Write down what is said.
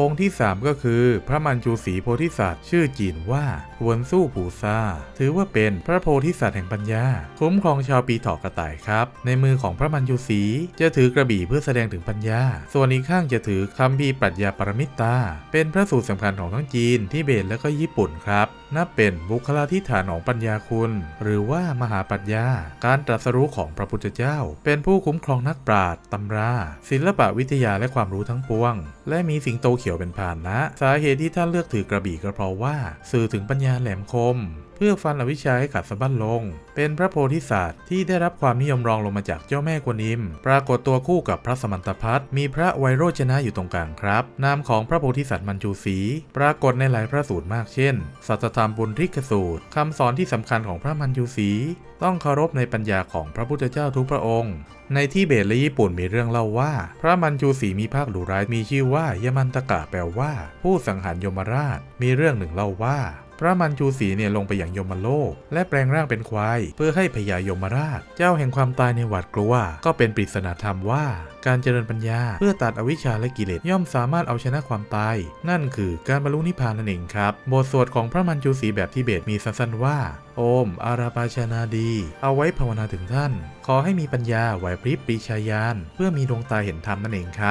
องค์ที่ 3 ก็คือ พระมัญจูศรีโพธิสัตว์ ชื่อจีนว่าหวนสู้ผูซาถือว่าเป็นพระโพธิสัตว์แห่งปัญญา คุ้มครองชาวปีถอกกระต่ายครับ ในมือของพระมัญจูศรีจะถือกระบี่เพื่อแสดงถึงปัญญา ส่วนอีกข้างจะถือคัมภีปรัชญาปรมิตตา เป็นพระสูตรสำคัญของทั้งจีนทิเบตและก็ญี่ปุ่นครับนับเป็นบุคลาธิฐานของปัญญาคุณ หรือว่ามหาปรัชญา การตรัสรู้ของพระพุทธเจ้า เป็นผู้คุ้มครองนักปราชญ์ตำรา ศิลปะวิทยาและความรู้ทั้งปวง และมีสิงโตเขียวเป็นพานนะ สาเหตุที่ท่านเลือกถือกระบี่ก็เพราะว่า สื่อถึงปัญญาแหลมคม พื่อฟันอวิชชาให้ขาดสะบั้นลง เป็นพระโพธิสัตว์ที่ได้รับความนิยมรองลงมาจากเจ้าแม่กวนิม ปรากฏตัวคู่กับพระสมันตพัฒมีพระไวโรจนะอยู่ตรงกลางครับ นามของพระโพธิสัตว์มัญจูศรีปรากฏในหลายพระสูตรมากเช่น สัจธรรมบุญริกสูตรคำสอนที่สำคัญของพระมัญจูศรีต้องเคารพในปัญญาของพระพุทธเจ้าทุกพระองค์ ในที่เบตและญี่ปุ่นมีเรื่องเล่าว่า พระมัญจูศรีมีภาคดุร้ายมีชื่อว่ายมันตกะแปลว่า ผู้สังหารยมราช มีเรื่องหนึ่งเล่าว่า พระมัญจูศรีเนี่ยลงไปอย่างยมโลก และแปลงร่างเป็นควาย เพื่อให้พญายมราช เจ้าแห่งความตายในหวาดกลัว ก็เป็นปริศนาธรรมว่า การเจริญปัญญา เพื่อตัดอวิชชาและกิเลสย่อมสามารถเอาชนะความตาย นั่นคือการบรรลุนิพพานนั่นเองครับ บทสวดของพระมัญจูศรีแบบทิเบตมีสั้นๆว่า โอม อาราปาชนาดี เอาไว้ภาวนาถึงท่าน ขอให้มีปัญญาไหวพริบปรีชาญาณเพื่อมีดวงตาเห็นธรรมนั่นเองครับ